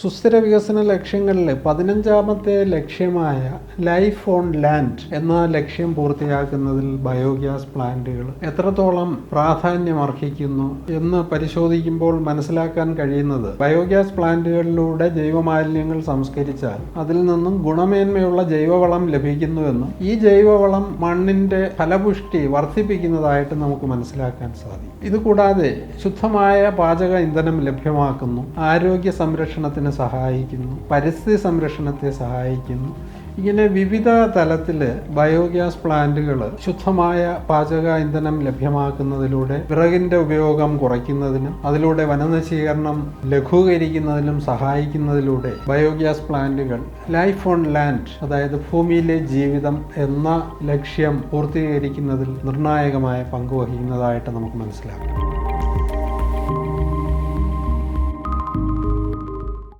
സുസ്ഥിര വികസന ലക്ഷ്യങ്ങളിൽ പതിനഞ്ചാമത്തെ ലക്ഷ്യമായ ലൈഫ് ഓൺ ലാൻഡ് എന്ന ലക്ഷ്യം പൂർത്തിയാക്കുന്നതിൽ ബയോഗ്യാസ് പ്ലാന്റുകൾ എത്രത്തോളം പ്രാധാന്യം അർഹിക്കുന്നു എന്ന് പരിശോധിക്കുമ്പോൾ മനസ്സിലാക്കാൻ കഴിയുന്നത് ബയോഗ്യാസ് പ്ലാന്റുകളിലൂടെ ജൈവമാലിന്യങ്ങൾ സംസ്കരിച്ചാൽ അതിൽ നിന്നും ഗുണമേന്മയുള്ള ജൈവവളം ലഭിക്കുന്നുവെന്നും ഈ ജൈവവളം മണ്ണിന്റെ ഫലപുഷ്ടി വർദ്ധിപ്പിക്കുന്നതായിട്ട് നമുക്ക് മനസ്സിലാക്കാൻ സാധിക്കും. ഇതുകൂടാതെ ശുദ്ധമായ പാചക ഇന്ധനം ലഭ്യമാക്കുന്നു. ആരോഗ്യ സംരക്ഷണത്തിന് സഹായിക്കുന്നു പരിസ്ഥിതി സംരക്ഷണത്തെ സഹായിക്കുന്നു. ഇങ്ങനെ വിവിധ തലത്തിൽ ബയോഗ്യാസ് പ്ലാന്റുകൾ ശുദ്ധമായ പാചക ഇന്ധനം ലഭ്യമാക്കുന്നതിലൂടെ വിറകിന്റെ ഉപയോഗം കുറയ്ക്കുന്നതിനും അതിലൂടെ വനനശീകരണം ലഘൂകരിക്കുന്നതിനും സഹായിക്കുന്നതിലൂടെ ബയോഗ്യാസ് പ്ലാന്റുകൾ ലൈഫ് ഓൺ ലാൻഡ് അതായത് ഭൂമിയിലെ ജീവിതം എന്ന ലക്ഷ്യം പൂർത്തീകരിക്കുന്നതിൽ നിർണായകമായ പങ്ക് വഹിക്കുന്നതായിട്ട് നമുക്ക് മനസ്സിലാക്കാം.